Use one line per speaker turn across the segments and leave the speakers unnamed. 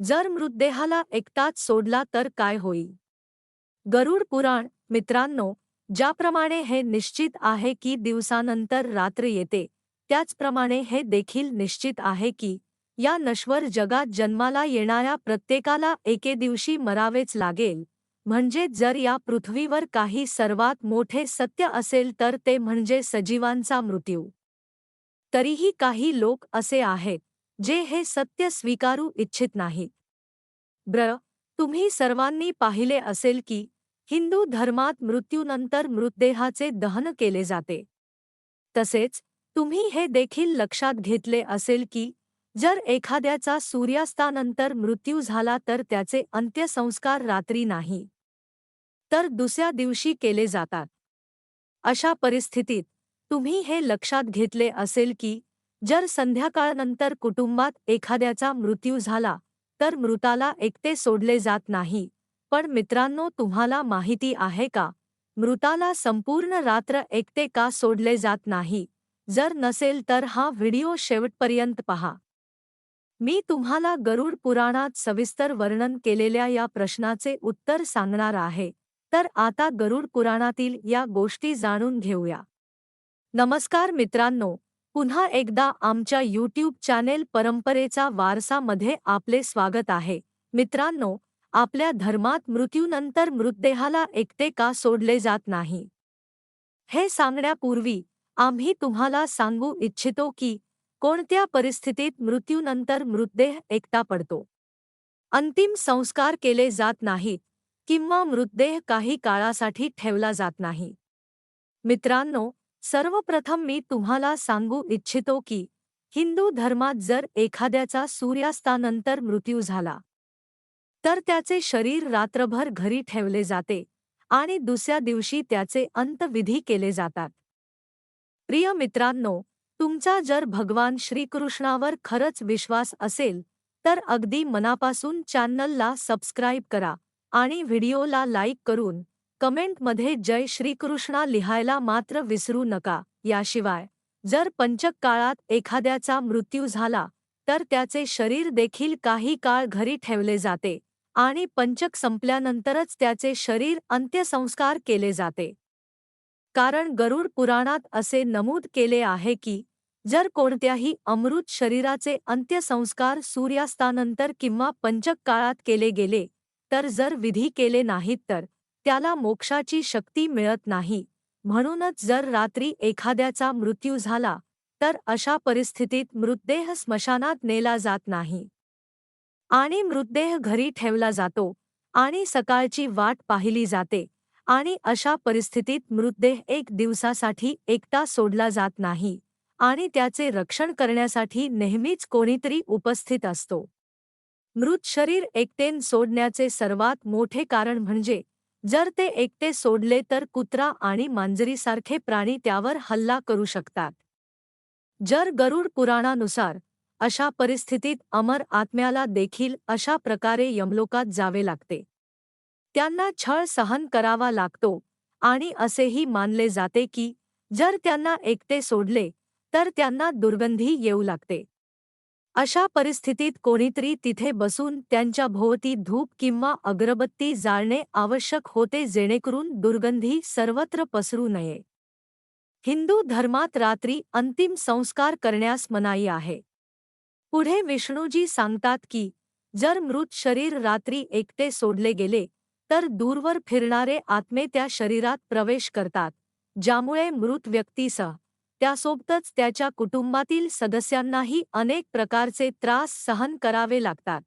जर मृतदेहाला एकटाच सोडला तर काय होईल? गरुड पुराण मित्रांनो ज्याप्रमाणे हे निश्चित आहे की दिवसानंतर रात्र येते त्याचप्रमाणे हे देखील निश्चित आहे की या नश्वर जगात जन्माला येणाऱ्या प्रत्येकाला एके दिवशी मरावेच लागेल. म्हणजे जर या पृथ्वीवर काही सर्वात मोठे सत्य असेल तर ते म्हणजे सजीवांचा मृत्यू. तरीही काही लोक असे आहेत जे हे सत्य स्वीकारू इच्छित नाहीत ब्र, तुम्ही सर्वांनी पाहिले असेल की, हिंदू धर्मात मृत्यूनंतर मृतदेहाचे दहन केले जाते. तसेच, तुम्ही हे देखील लक्षात घेतले असेल की, जर एखाद्याचा सूर्यास्तानंतर मृत्यू झाला तर त्याचे अंत्यसंस्कार रात्री नाही. तर दुसऱ्या दिवशी केले जातात. अशा परिस्थितीत, तुम्ही हे लक्षात घेतले असेल की जर संध्याकाळनंतर कुटुंबात एखाद्याचा मृत्यू झाला तर मृताला एकटे सोडले जात नाही. पण मित्रांनो तुम्हाला माहिती आहे का? मृताला संपूर्ण रात्र एकटे का सोडले जात नाही? जर नसेल तर हा व्हिडिओ शेवटपर्यंत पहा. मी तुम्हाला गरुड पुराणात सविस्तर वर्णन केलेल्या या प्रश्नाचे उत्तर सांगणार आहे. तर आता गरुड पुराणातील या गोष्टी जाणून घेऊया. नमस्कार मित्रांनो पुन्हा एकदा आमच्या यूट्यूब चॅनेल परंपरेचा वारसामध्ये आपले स्वागत आहे. मित्रांनो आपल्या धर्मात मृत्यूनंतर मृतदेहाला एकटे का सोडले जात नाही? हे सांगण्यापूर्वी आम्ही तुम्हाला सांगू इच्छितो की कोणत्या परिस्थितीत मृत्यूनंतर मृतदेह एकटा पडतो? अंतिम संस्कार केले जात नाहीत किंवा मृतदेह काही काळासाठी ठेवला जात नाही. मित्रांनो सर्वप्रथम मी तुम्हाला सांगू इच्छितो की हिंदू धर्मात जर एखाद्याचा सूर्यास्तानंतर मृत्यू झाला तर त्याचे शरीर रात्रभर घरी ठेवले जाते आणि दुसऱ्या दिवशी त्याचे अंतविधी केले जातात. प्रिय मित्रांनो तुमचा जर भगवान श्रीकृष्णावर खरंच विश्वास असेल तर अगदी मनापासून चॅनलला सबस्क्राईब करा आणि व्हिडिओला लाईक करून कमेंटमध्ये जय श्रीकृष्णा लिहायला मात्र विसरू नका. याशिवाय जर पंचक काळात एखाद्याचा मृत्यू झाला तर त्याचे शरीर देखील काही काळ घरी ठेवले जाते आणि पंचक संपल्यानंतरच त्याचे शरीर अंत्यसंस्कार केले जाते. कारण गरुड पुराणात असे नमूद केले आहे की जर कोणत्याही अमृत शरीराचे अंत्यसंस्कार सूर्यास्तानंतर किंवा पंचक काळात केले गेले तर जर विधी केले नाहीत तर त्याला मोक्षाची शक्ती मिळत नाही. म्हणूनच जर रात्री एखाद्याचा मृत्यू झाला तर अशा परिस्थितीत मृतदेह स्मशानात नेला जात नाही. आणि मृतदेह घरी ठेवला जातो आणि सकाळची वाट पाहिली जाते आणि अशा परिस्थितीत मृतदेह एक दिवसासाठी एकटा सोडला जात नाही आणि त्याचे रक्षण करण्यासाठी नेहमीच कोणीतरी उपस्थित असतो. मृत शरीर एकटेन सोडण्याचे सर्वात मोठे कारण म्हणजे जर ते एकटे सोडले तर कुत्रा आणि मांजरीसारखे प्राणी त्यावर हल्ला करू शकतात. जर गरुड पुराणानुसार अशा परिस्थितीत अमर आत्म्याला देखील अशा प्रकारे यमलोकात जावे लागते. त्यांना छळ सहन करावा लागतो आणि असेही मानले जाते की जर त्यांना एकटे सोडले तर त्यांना दुर्गंधी येऊ लागते. अशा परिस्थितीत कोणीतरी तिथे बसून त्यांच्या भोवती धूप किंवा अगरबत्ती जाळणे आवश्यक होते जेणेकरून दुर्गंधी सर्वत्र पसरू नये. हिंदू धर्मात रात्री अंतिम संस्कार करण्यास मनाई आहे. पुढे विष्णूजी सांगतात की जर मृत शरीर रात्री एकटे सोडले गेले तर दूरवर फिरणारे आत्मे त्या शरीरात प्रवेश करतात ज्यामुळे मृत व्यक्तीसह त्यासोबतच त्याच्या कुटुंबातील सदस्यांनाही अनेक प्रकारचे त्रास सहन करावे लागतात.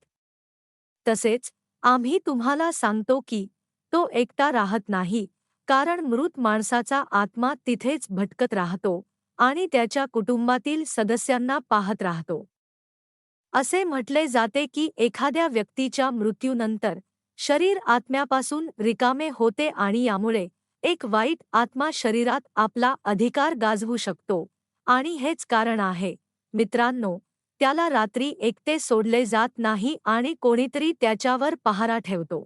तसेच आम्ही तुम्हाला सांगतो की तो एकटा राहत नाही कारण मृत माणसाचा आत्मा तिथेच भटकत राहतो आणि त्याच्या कुटुंबातील सदस्यांना पाहत राहतो. असे म्हटले जाते की एखाद्या व्यक्तीच्या मृत्यूनंतर शरीर आत्म्यापासून रिकामे होते आणि यामुळे एक वाईट आत्मा शरीरात आपला अधिकार गाजवू शकतो. आणि हेच कारण आहे. मित्रांनो त्याला रात्री एकटे सोडले जात नाही आणि कोणीतरी त्याच्यावर पहारा ठेवतो.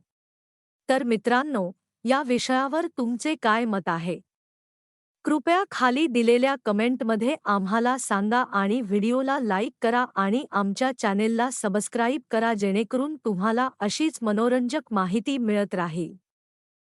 तर मित्रांनो या विषयावर तुमचे काय मत आहे? कृपया खाली दिलेल्या कमेंटमध्ये आम्हाला सांगा आणि व्हिडिओला लाईक करा आणि आमच्या चॅनेलला सबस्क्राईब करा जेणेकरून तुम्हाला अशीच मनोरंजक माहिती मिळत राहील.